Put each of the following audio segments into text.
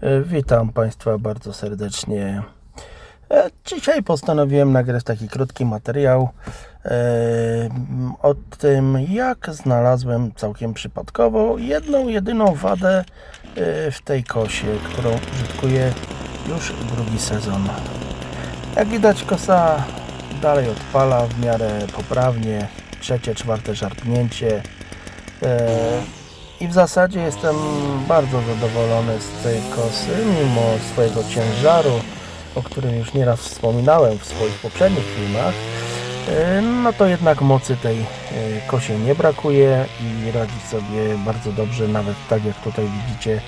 E, Witam Państwa bardzo serdecznie. E, Dzisiaj postanowiłem nagrać taki krótki materiał e, o tym, jak znalazłem całkiem przypadkowo jedną, jedyną wadę w tej kosie, którą użytkuję już drugi sezon. Jak widać, kosa dalej odpala w miarę poprawnie. Trzecie, czwarte żarpnięcie. I w zasadzie jestem bardzo zadowolony z tej kosy, mimo swojego ciężaru, o którym już nieraz wspominałem w swoich poprzednich filmach. E, No to jednak mocy tej e, kosie nie brakuje i radzi sobie bardzo dobrze, nawet tak jak tutaj widzicie,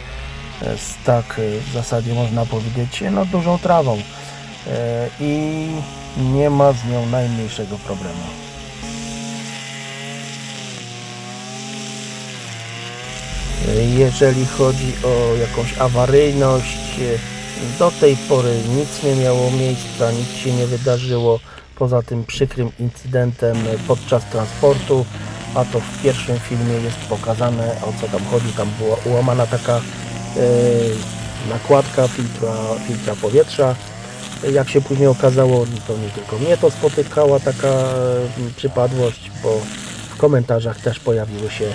e, z tak w zasadzie można powiedzieć, no dużą trawą i nie ma z nią najmniejszego problemu. Jeżeli chodzi o jakąś awaryjność, e, do tej pory nic nie miało miejsca, nic się nie wydarzyło poza tym przykrym incydentem podczas transportu, a to w pierwszym filmie jest pokazane o co tam chodzi. Tam była ułamana taka e, nakładka filtra, filtra powietrza. Jak się później okazało, to nie tylko mnie to spotykała taka e, przypadłość, bo w komentarzach też pojawiły się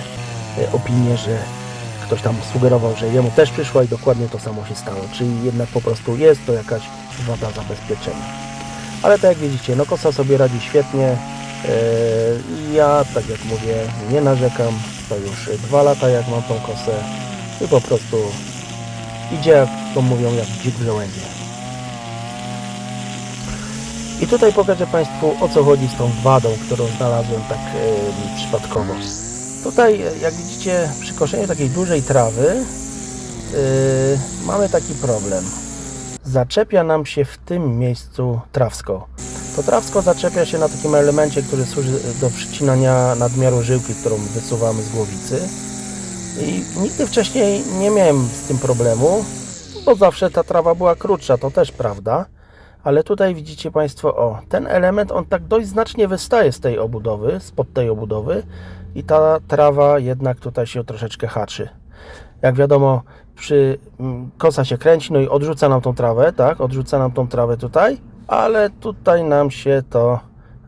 opinie, że ktoś tam sugerował, że jemu też przyszła i dokładnie to samo się stało. Czyli jednak po prostu jest to jakaś wada zabezpieczenia. Ale tak jak widzicie, no kosa sobie radzi świetnie. E, Ja, tak jak mówię, nie narzekam. To już dwa lata jak mam tą kosę i po prostu idzie, jak to mówią, jak dzik w żołędzie. I tutaj pokażę Państwu o co chodzi z tą wadą, którą znalazłem tak e, przypadkowo. Tutaj, jak widzicie, przy koszeniu takiej dużej trawy e, mamy taki problem. Zaczepia nam się w tym miejscu trawsko. To trawsko zaczepia się na takim elemencie, który służy do przycinania nadmiaru żyłki, którą wysuwamy z głowicy. I nigdy wcześniej nie miałem z tym problemu, bo zawsze ta trawa była krótsza, to też prawda. Ale tutaj widzicie Państwo, o, ten element, on tak dość znacznie wystaje z tej obudowy, spod tej obudowy i ta trawa jednak tutaj się troszeczkę haczy. Jak wiadomo, przy mm, kosa się kręci, no i odrzuca nam tą trawę, tak, odrzuca nam tą trawę tutaj, ale tutaj nam się to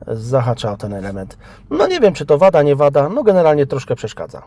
zahacza o ten element. No nie wiem, czy to wada, nie wada, no generalnie troszkę przeszkadza.